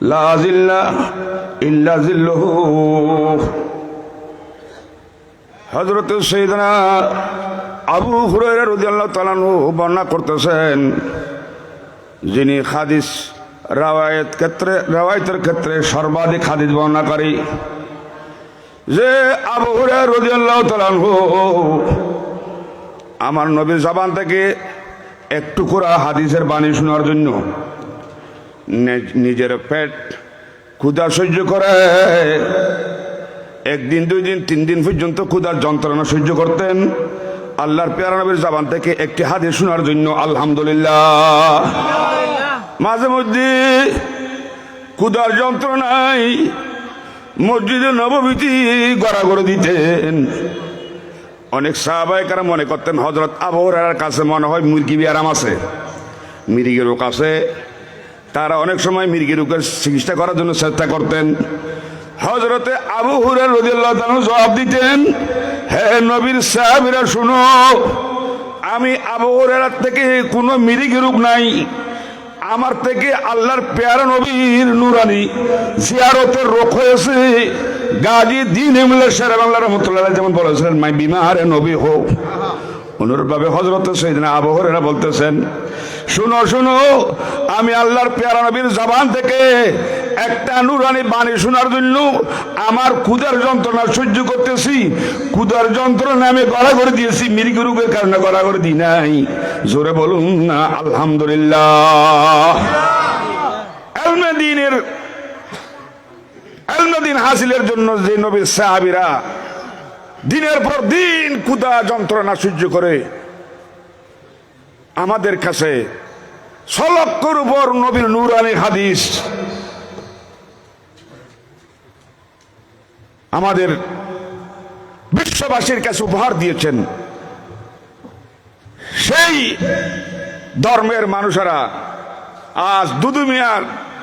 লা জিল্লা ইল্লা জিল্লুহু আবু হুরায়রা রাদিয়াল্লাহু তাআলা বর্ণনা করতেছেন, যিনি হাদিস রাওয়ায়াত ক্ষেত্রে, রাওয়ায়াতের ক্ষেত্রে সর্বাধিক হাদিস বর্ণনাকারী। যে আবু হুরায়রা রাদিয়াল্লাহু তাআলা আমার নবীর জবান থেকে একটু করে হাদিসের বাণী শোনার জন্য নিজের পেট ক্ষুধা সহ্য করে। একদিন দুই দিন তিন দিন পর্যন্ত ক্ষুধার যন্ত্রণা সহ্য করতেন। আল্লাহর পেয়ারা নবীর জবান থেকে একটি হাদিস শোনার জন্য আলহামদুলিল্লাহ। মাঝে মধ্যে ক্ষুধার যন্ত্রণায় মসজিদে নবভীতি গড়া করে দিতেন। অনেক সাহাবাহিকারা মনে করতেন হজরত আবহাওয়ার কাছে মনে হয় মুরগি বিয়ারাম আছে। মিরিগি রোগ আছে। তারা অনেক সময় মির্গি রোগের চিকিৎসা করার জন্য চেষ্টা করতেন। হজরতে আবু হুরের রদিয়াল্লাহ জবাব দিতেন, হে নবীর সাহাবিরা, শুনো, আমি আবু হুরের থেকে কোনো মিরিগি রোগ নাই। আমার থেকে আল্লাহর পেয়ারা নবীর নুরানি জিয়ারতের রোগ হয়েছে। গাজী দিন এমলে শেরে বাংলা রহমতুল্লাহ যেমন বলেছিলেন মাই বিমারে নবী হোক। অনুরূপভাবে হজরত সেইদিন আবহরেরা বলতেছেন শুনো শুনো, আমি আল্লাহর পেয়ারা নবীর জবান থেকে একটা নুরানি বাণী শোনার জন্য আমার কুদার যন্ত্রণা সহ্য করতেছি। কুদার যন্ত্রণা আমি গড়া করে দিয়েছি মৃগ রোগের কারণে গড়া করে দিই নাই। জোরে বলুন না, আলহামদুলিল্লাহ। আলমেদিন হাসিলের জন্য যে নবীর সাহাবিরা দিনের পর দিন কুদা যন্ত্রণা সহ্য করে আমাদের কাছে সলক্ষর উপর নবীর নুরানি হাদিস। আমাদের বিশ্ববাসীর কাছে উপহার দিয়েছেন। সেই ধর্মের মানুষেরা আজ দুদু মিয়ার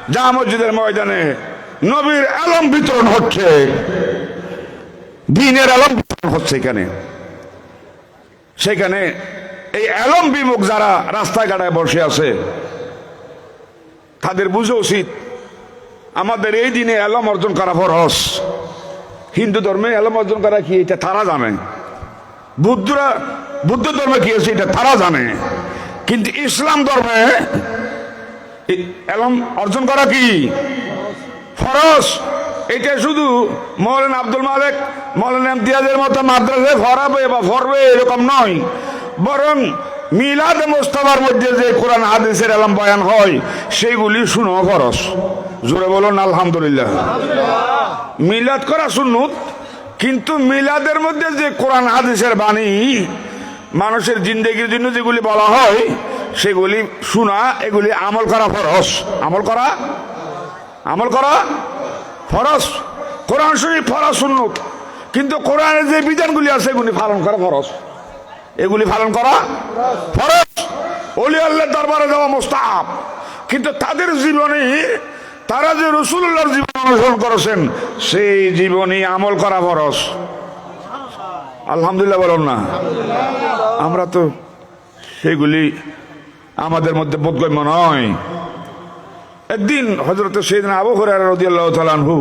জামা মসজিদের ময়দানে নবীর আলম বিতরণ হচ্ছে। দিনের আলম বিতরণ হচ্ছে এখানে। সেখানে এই বিমুখ যারা রাস্তায় গাড়ায় বসে আছে, তাদের বুঝে উচিত, আমাদের এই দিনে আলম অর্জন করা ফরস হিন্দু ধর্মে আলম অর্জন করা কি, এটা তারা জানে। বুদ্ধরা, বুদ্ধ ধর্মে কি আছে, এটা তারা জানে। কিন্তু ইসলাম ধর্মে এই আলম অর্জন করা কি? ফরস এটা শুধু মৌলানা আব্দুল মালিক, মৌলানা ইমতিয়াজের মতো মাদ্রাসায় ফরাবে বা ফরবে এরকম নয়। বরং মিলাদ মোস্তফার মধ্যে যে কোরআন হাদিসের আলম বয়ান হয় সেইগুলি শুনো ফরস জোরে বলুন আলহামদুলিল্লাহ। মিলাদ করা সুন্নত কিন্তু মিলাদের মধ্যে যে কোরআন হাদিসের বাণী মানুষের জিন্দগির জন্য যেগুলি বলা হয় সেগুলি শোনা এগুলি আমল করা ফরস আমল করা? আমল করা? ফরস কোরআন শরীফ ফরস সুন্নত। কিন্তু কোরআনের যে বিধানগুলি আছে এগুলি পালন করা ফরস এগুলি পালন করা ফরস অলি আল্লাহ দরবারে যাওয়া মোস্তাহাব। কিন্তু তাদের জীবনে, তারা যে রসুল্লাহর জীবন অনুসরণ করেছেন, সেই জীবনী আমল করা ফরস আলহামদুলিল্লাহ বলুন না। আমরা তো সেগুলি আমাদের মধ্যে বোধগম্য নয়। একদিন হজরত সেদিন আবু তালানহু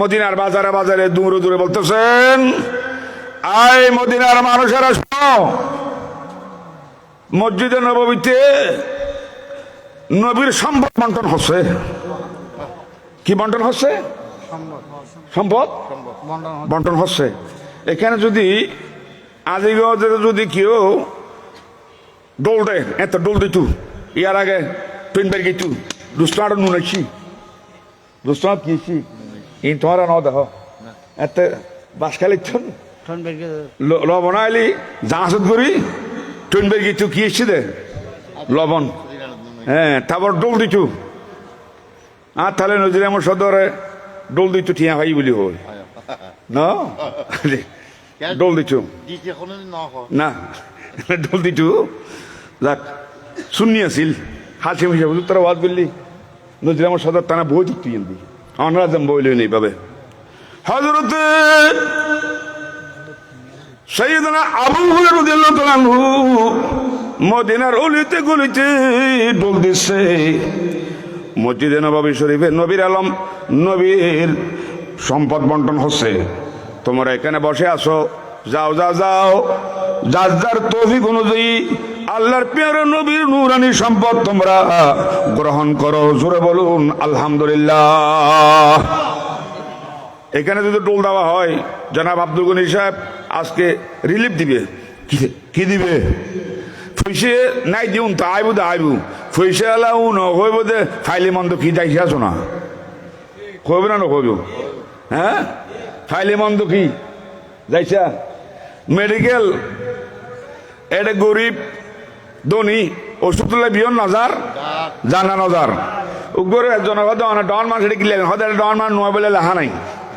মদিনার বাজারে বাজারে দূরে দূরে বলতেছেন আয় মদিনার মানুষেরা শোনো। মসজিদে নবমীতে নবীর সম্পদ বন্টন হচ্ছে। কি বন্টন হচ্ছে? সম্পদ? বন্টন হচ্ছে। এখানে যদি আজিগঞ্জে যদি কেউ ডোল দেয়, এত ডোল দিতু। ইয়ার আগে টুইন বের গেতু দুষ্টার নুন আছি দুষ্টার কিছি তোমার ন দেহ এত বাস খালিছন লবণ আইলি জাহাজত করি টুইন বের গেতু কি এসছি দে লবণ হ্যাঁ তারপর ডোল দিতু আর তাহলে নজিরাম সদরে ডোল দিতু ঠিয়া হয় বলি হই ন ডোল দিন না ডোল দিতু যাক শুনি আছিল হাসি মিশে বুঝু তোরা ওয়াজ বললি নজিরাম সদর টানা বই দিতু এমনি আমরা যেন বইলে নেই পাবে হজরতে মদিনার দিচ্ছে নবীর আলম, নবীর সম্পদ বন্টন হচ্ছে। তোমরা এখানে বসে আসো যাও যাও যাও। যার যার তৌফিক অনুযায়ী আল্লাহর পেয়ারে নবীর নুরানি সম্পদ তোমরা গ্রহণ করো। জোরে বলুন, আলহামদুলিল্লাহ। এখানে যদি টোল দেওয়া হয়, জনাব আব্দুল গনি সাহেব আজকে রিলিফ দিবে। কি- দিবে? পয়সে নাই দিউন তা আইবু দা আইবু। এলাও ন হইব দে ফাইলে মন্দ কি যাইছে আছো না? কইব না কইব হ্যাঁ? ফাইলে মন্দ কি যাইছা মেডিকেল এটা গরিব ধনী ওষুধ তুলে বিয়ন নজার? জানা নজার। উগরে জনগত ডন মান সেটা কিলে হতে ডন মান নয় বলে লেখা নাই।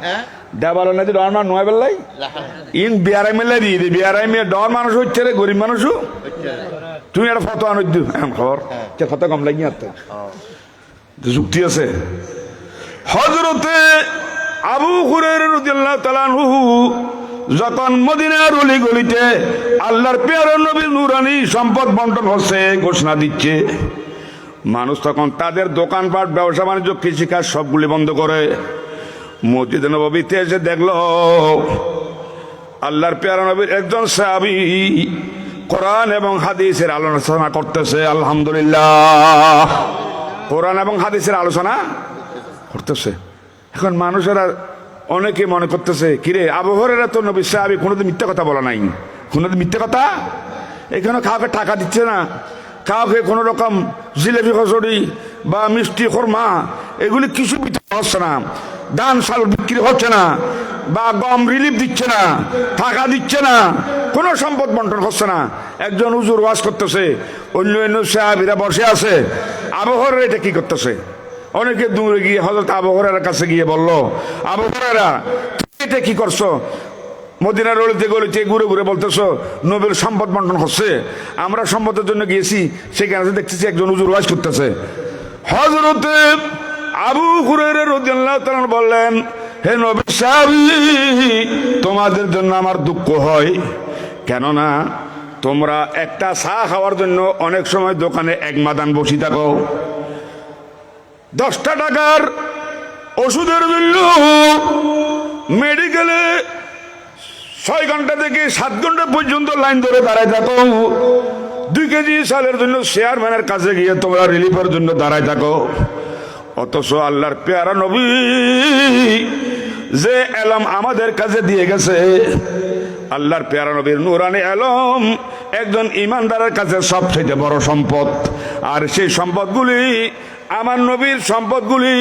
হ্যাঁ? দেবাল নাকি ডন মান নয় বেলাই ইন বিয়ারাই মেলে দিয়ে দি বিয়ারাই মেয়ে ডন মানুষ হচ্ছে রে গরিব মানুষও। তুমি একটা ফটো আনো দিও এমন খবর? যে ফটো কম লাগি আর যুক্তি আছে। হজরতে আবু হুরের রুদিয়াল্লাহ তালানহু যখন মদিনার অলি গলিতে আল্লাহর পেয়ার নবীর নুরানি সম্পদ বন্টন হচ্ছে ঘোষণা দিচ্ছে মানুষ তখন তাদের দোকানপাট ব্যবসা বাণিজ্য কৃষিকাজ সবগুলি বন্ধ করে। মসজিদ নবীতে এসে দেখল। আল্লাহর পেয়ারা নবীর একজন সাহাবি কোরআন এবং হাদিসের আলোচনা করতেছে, আলহামদুলিল্লাহ। কোরআন এবং হাদিসের আলোচনা করতেছে। এখন মানুষেরা অনেকে মনে করতেছে, কিরে আবহাওয়ারা তো নবী সাহাবি, কোনোদিন মিথ্যা কথা বলা নাই। কোনোদিন মিথ্যা কথা? এখানে কাউকে টাকা দিচ্ছে না। কাউকে কোনো রকম জিলেপি, কচুরি বা মিষ্টি, খরমা, এগুলি কিছু বিতরণ হচ্ছে না। ধান চাল বিক্রি হচ্ছে না, বা গম রিলিফ দিচ্ছে না, টাকা দিচ্ছে না, কোনো সম্পদ বন্টন হচ্ছে না। একজন উজুর ওয়াজ করতেছে অন্য অন্য সাহাবিরা বসে আছে আবহাওয়ার এটা কি করতেছে? অনেকে দূরে গিয়ে হজরত আবহাওয়ার কাছে গিয়ে বলল আবহাওয়ারা এটা কি করছ? মদিনার অলিতে গলিতে ঘুরে ঘুরে বলতেছো নোবেল সম্পদ বন্টন হচ্ছে, আমরা সম্পদের জন্য গিয়েছি, সেখানে দেখতেছি একজন উজুর ওয়াজ করতেছে। হজরতে আবু হুরের রদিয়াল্লাহ বললেন, হে নবী তোমাদের জন্য আমার দুঃখ হয়। কেননা তোমরা একটা চা খাওয়ার জন্য অনেক সময় দোকানে এক মাদান বসি থাকো। দশটা টাকার ওষুধের জন্য মেডিকেলে ছয় ঘণ্টা থেকে সাত ঘণ্টা পর্যন্ত লাইন ধরে দাঁড়ায় থাকো। দুই কেজি সালের জন্য চেয়ারম্যানের কাছে গিয়ে তোমরা রিলিফের জন্য দাঁড়ায় থাকো। অথচ আল্লাহর পেয়ারা নবী যে এলম আমাদের কাছে দিয়ে গেছে। আল্লাহর পেয়ারা নবীর নুরানি আলম একজন ইমানদারের কাছে সবচেয়ে বড় সম্পদ। আর সেই সম্পদগুলি, আমার নবীর সম্পদগুলি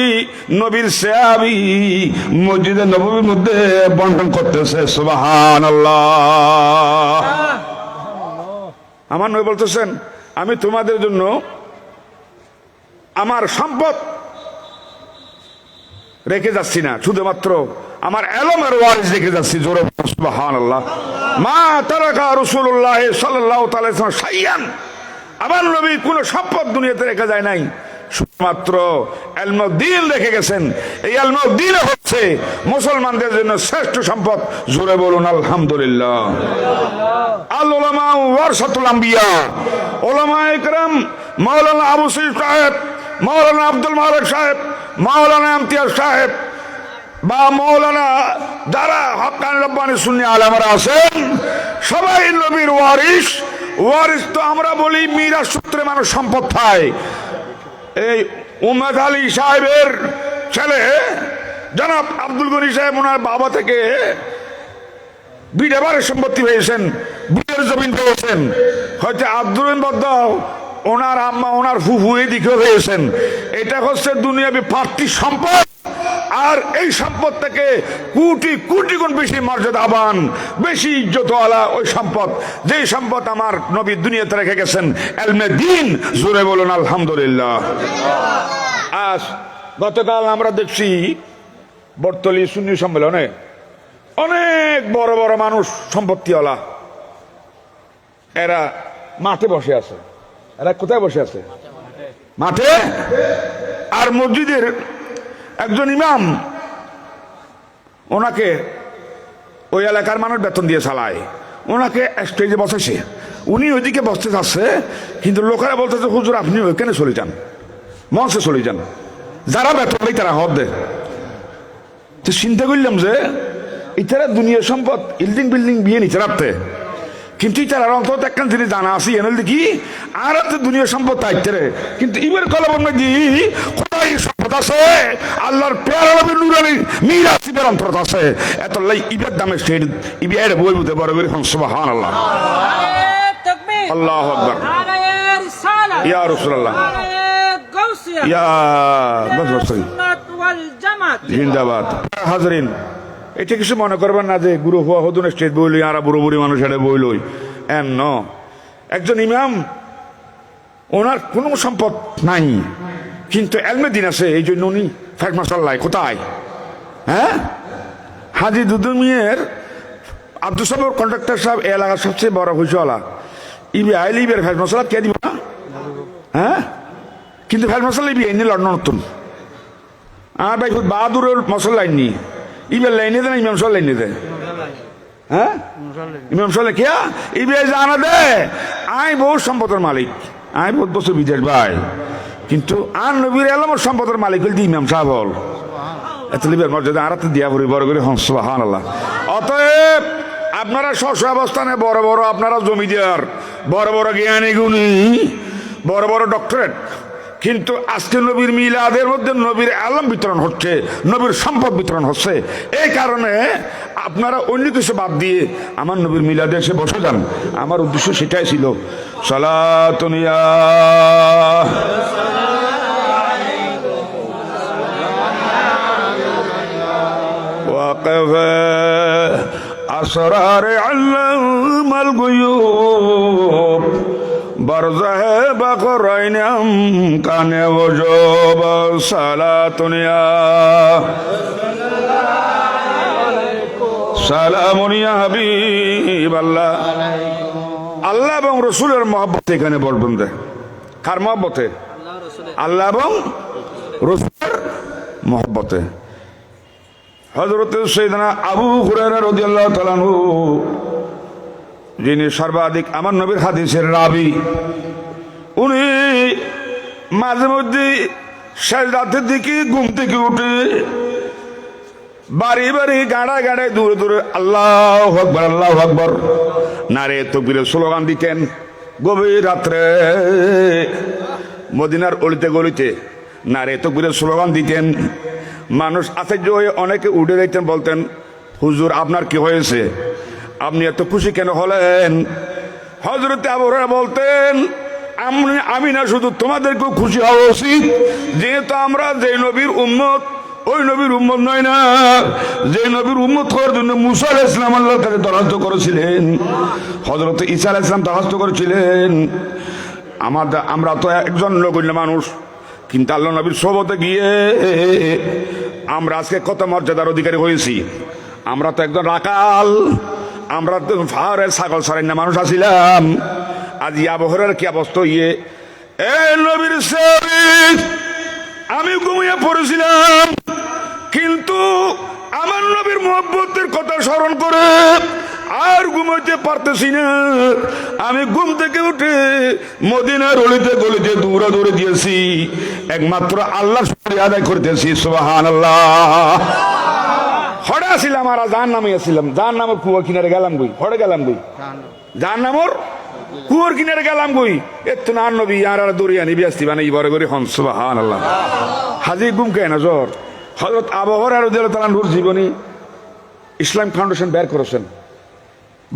নবীর সেয়াবি মসজিদে নবীর মধ্যে বন্টন করতেছে সুবাহান আমার নবী বলতেছেন, আমি তোমাদের জন্য আমার সম্পদ রেখে যাচ্ছি না। শুধুমাত্র আমার এলমের ওয়ারিস রেখে যাচ্ছি। জোরে সুবাহান আল্লাহ মা তারাকা রসুল্লাহ সাল্লাহ তালাম সাইয়ান আমার নবী কোনো সম্পদ দুনিয়াতে রেখে যায় নাই। শুধুমাত্র এলমদ্দিন রেখে গেছেন। এই এলমদ্দিন হচ্ছে মুসলমানদের জন্য শ্রেষ্ঠ সম্পদ। জোরে বলুন, আলহামদুলিল্লাহ। আল ওলামা সাহেব আব্দুল মালিক সাহেব মাওলানা ইমতিয়াজ সাহেব বা মৌলানা যারা হকান রব্বানি সুন্নি আলমরা আছেন, সবাই নবীর ওয়ারিস ওয়ারিস তো আমরা বলি মীরা সূত্রে মানুষ সম্পদ এই উম্মদ আলী সাহেবের ছেলে, জনাব আব্দুল গনি সাহেব ওনার বাবা থেকে বিডাবারের সম্পত্তি পেয়েছেন বিয়ের জমিন পেয়েছেন। হয়তো আব্দুল বদ্দ ওনার আম্মা, ওনার ফুফু এদিকে হয়েছেন এটা হচ্ছে দুনিয়াবি পার্টি সম্পদ। আর এই সম্পদ থেকে কোটি কোটি গুণ বেশি মর্যাদাবান বেশি ইজ্জতওয়ালা ওই সম্পদ। যেই সম্পদ আমার নবী দুনিয়াতে রেখে গেছেন, এলমে দিন, জোরে বলুন, আলহামদুলিল্লাহ। আজ গতকাল আমরা দেখছি বর্তলি সুন্নি সম্মেলনে অনেক বড় বড় মানুষ সম্পত্তিওয়ালা। এরা মাঠে বসে আছে। এরা কোথায় বসে আছে? মাঠে? আর মসজিদের একজন ইমাম, ওনাকে ওই এলাকার মানুষ বেতন দিয়ে চালায়। ওনাকে স্টেজে বসেছে। উনি ওইদিকে বসতে চাচ্ছে, কিন্তু লোকেরা বলতেছে, হুজুর, আপনি ওইখানে চলে যান। মঞ্চে চলে যান। যারা বেতন দেয় তারা হদ দেয়। তো চিন্তা করলাম যে, ইতারা দুনিয়া সম্পদ বিল্ডিং বিল্ডিং বিয়ে নিচে রাখতে কিন্তু ইতারা অন্তত একখান জিনিস জানা আছে এনে দেখি আর তো দুনিয়া সম্পদ তাইতে রে কিন্তু ইবের কলম নাকি কোথায় সম্পদ আছে আল্লাহর পেয়ার নবী নুরানি মীর আসিবের অন্তর আছে। এত লাই ইবের দামে স্টেট ইবের বই বুঝতে বড় করে সুবহান আল্লাহ তাকবীর আল্লাহ আকবার। ইয়া রাসূলুল্লাহ। ইয়া বাস বাস জিন্দাবাদ। হাজরিন এটা কিছু মনে করবেন না যে গুরু হওয়া হতুন স্টেজ বইলই আর বুড়ো বুড়ি মানুষ এটা বইলই এন ন। একজন ইমাম, ওনার কোনো সম্পদ নাই। কিন্তু এলমে দিন আছে, এই জন্য উনি ফ্যাট মশাল্লায় কোথায়? হ্যাঁ? হাজি দুদুমিয়ের আব্দুল সাহেব কন্ট্রাক্টর সাহেব, এই এলাকার সবচেয়ে বড় হুইসওয়ালা ইবি আইলি ইবের ফ্যাট মশলা কে দিব না? হ্যাঁ? কিন্তু ফ্যাট মশলা ইবি এনে লড়ন নতুন। আর ভাই বাহাদুরের মশলা নি ইবের লাইনে দেন ইমাম সাহেব লাইনে দেয় হ্যাঁ? ইমাম সাহেব জানা দে। আই বহু সম্পদের মালিক। আই বহুত বছর বিদেশ ভাই। কিন্তু আর নবীর আলমর সম্পদের মালিক হল ইমাম সাহেব হল। এত দিয়া আপনারা স্ব অবস্থানে বড় বড় আপনারা জমিদার, বড় বড় জ্ঞানী গুণী বড় বড় ডক্টরেট কিন্তু আজকে নবীর মিলাদের মধ্যে নবীর আলম বিতরণ হচ্ছে নবীর সম্পদ বিতরণ হচ্ছে এই কারণে আপনারা অন্য কিছু বাদ দিয়ে আমার নবীর মিলাদে এসে বসে যান আমার উদ্দেশ্য সেটাই ছিল সলাতনিয়া وقف أسرار علم الغيوب বারজাহে বা করাইনাম, কানে ওজব সালাতুনিয়া। সালামুনিয়া হাবিব আল্লাহ। আল্লাহ এবং রসুলের মহব্বত এখানে বলবেন দে কার মহব্বতে? আল্লাহ এবং রসুলের মহব্বতে। হজরত সৈদানা আবু হুরায়রা রদিয়াল্লাহ তালানহু যিনি সর্বাধিক আমার নবীর হাদিসের রাবি, উনি মাঝে মধ্যে শেষ রাতের দিকে ঘুম থেকে উঠে বাড়ি বাড়ি গাড়া গাড়ায় দূরে দূরে আল্লাহ আকবর আল্লাহ আকবর, নারে তকবীরের স্লোগান দিতেন, গভীর রাত্রে মদিনার অলিতে গলিতে নারে তকবীরের স্লোগান দিতেন। মানুষ আশ্চর্য হয়ে অনেকে উঠে যাইতেন বলতেন, হুজুর, আপনার কি হয়েছে? আপনি এত খুশি কেন হলেন? হজরতে আবহাওয়া বলতেন আমি না, শুধু তোমাদেরকেও খুশি হওয়া উচিত। যেহেতু আমরা যে নবীর উম্মত, ওই নবীর উম্মত নয় না, যে নবীর উম্মত হওয়ার জন্য মুসা আলাহ ইসলাম আল্লাহর কাছে দরখাস্ত করেছিলেন। হজরত ঈসা আলাহ ইসলাম দরখাস্ত করেছিলেন। আমাদের আমরা তো একজন নগণ্য মানুষ, কিন্তু আল্লাহ নবীর সোবতে গিয়ে আমরা আজকে কত মর্যাদার অধিকারী হয়েছি। আমরা তো একজন রাকাল। আমরা তো ফাহারের ছাগল সরান্য মানুষ আছিলাম। আজ আবহরের কি অবস্থা ইয়ে এ নবীর আমি ঘুমিয়ে পড়েছিলাম, কিন্তু আমার নবীর মোহব্বতের কথা স্মরণ করে আর ঘুমাইতে পারতেছি না। আমি ঘুম থেকে উঠে মদিনার অলিতে গলিতে দৌড়া দৌড়ে দিয়েছি। একমাত্র আল্লাহ আদায় করতেছি সোহান আল্লাহ হড়ে আসিলাম আর যার নামে আসিলাম যার নামের কুয়া কিনারে গেলাম বই হড়ে গেলাম বই যার নামর কুয়োর কিনারে গেলাম বই এত না নবী, আর আর দৌড়িয়ে নিবি আসতি মানে বড় করে হন সুবাহান আল্লাহ হাজি গুম কে না হজরত আবহর আর তালানহুর জীবনী ইসলাম ফাউন্ডেশন বের করেছেন।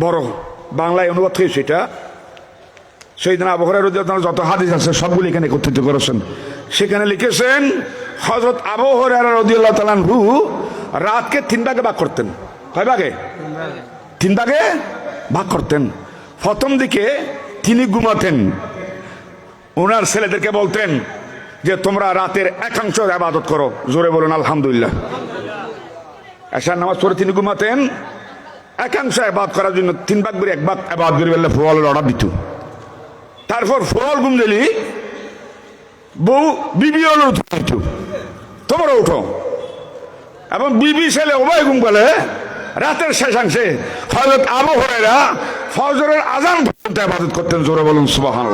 বড় বাংলায় অনুবাদ হয়েছে এটা। সেই দিন আবহরের যত হাদিস আছে সবগুলি এখানে একত্রিত করেছেন। সেখানে লিখেছেন হজরত আবহর আর রদিউল্লাহ তালানহু রাতকে তিন ভাগে ভাগ করতেন। কয় ভাগে? তিন ভাগে ভাগ করতেন। প্রথম দিকে তিনি ঘুমাতেন। ওনার ছেলেদেরকে বলতেন যে, তোমরা রাতের একাংশ আবাদত করো। জোরে বলুন, আলহামদুলিল্লাহ। এসার নামাজ পড়ে তিনি ঘুমাতেন। একাংশ আবাদ করার জন্য তিন ভাগ করে এক ভাগ আবাদ করে বললে ফলের অর্ডার দিত। তারপর ফল ঘুম দিলি, বউ বিবি তোমরা উঠো। এবং বিবি ছেলে, উভয় ঘুম বলে রাতের শেষাংশে হজরত আবু হরেরা ফজরের আজান পর্যন্ত আবাদত করতেন, জোরে বলুন সুবাহান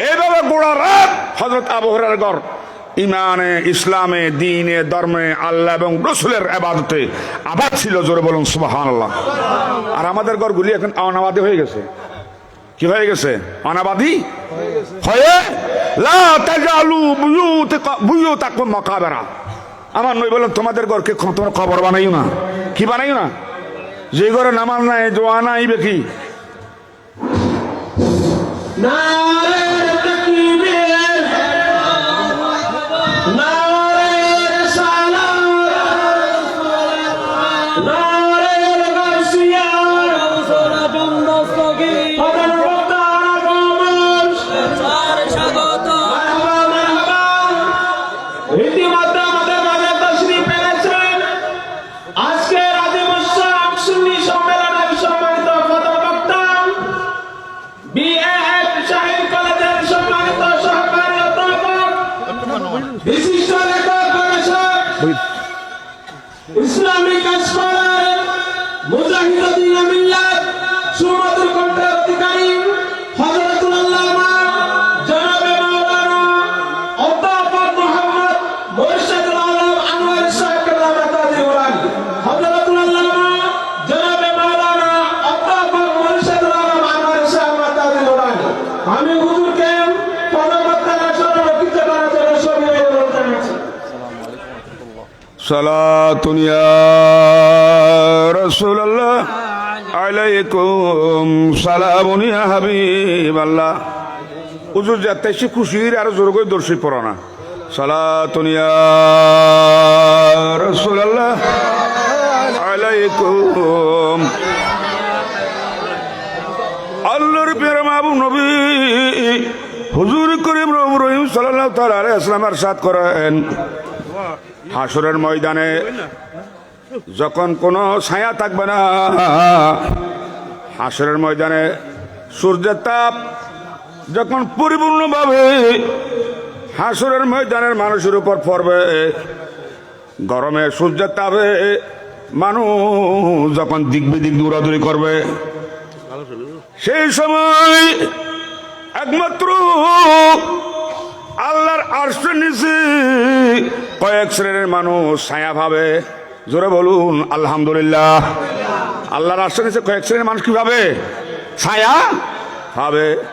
এইভাবে গোড়া রাত হজরত আবু হরের গড় ইমানে ইসলামে, দিনে, ধর্মে, আল্লাহ এবং রসুলের আবাদতে আবাদ ছিল, জোরে বলুন সুবাহান আল্লাহ আর আমাদের ঘরগুলি এখন অনাবাদী হয়ে গেছে। কি হয়ে গেছে? অনাবাদী? হয়ে? লা তাজালু বুয়ুতাকা- বুয়ুতাকুম মাকাবেরা। আমার নই বললাম তোমাদের ঘরকে তোমরা খবর বানাইও না। কি বানাইও না? যে ঘরে নামাজ নাই, দোয়া নাই, বেকি? নারে We've... হুজুর খুশির আর জোর করে দর্শি পড়ো না। সালাতুন ইয়া রাসূলুল্লাহ। আলাইকুম। করিম রহিম সাল্লাল্লাহু তাআলা আলাইহি সাথ করেন। হাসরের ময়দানে যখন কোনো ছায়া থাকবে না, হাসরের ময়দানে সূর্যের তাপ যখন পরিপূর্ণভাবে হাসরের ময়দানের মানুষের উপর পড়বে, গরমে সূর্যের তাপে মানুষ যখন দিক বিদিক দৌড়াদৌড়ি করবে, সেই সময় একমাত্র আল্লাহর আর্শের নিচে কয়েক শ্রেণির মানুষ ছায়া ভাবে। জোরে বলুন, আলহামদুলিল্লাহ। আল্লাহর আর্শের নিচে কয়েক শ্রেণির মানুষ কি ভাবে? ছায়া ভাবে।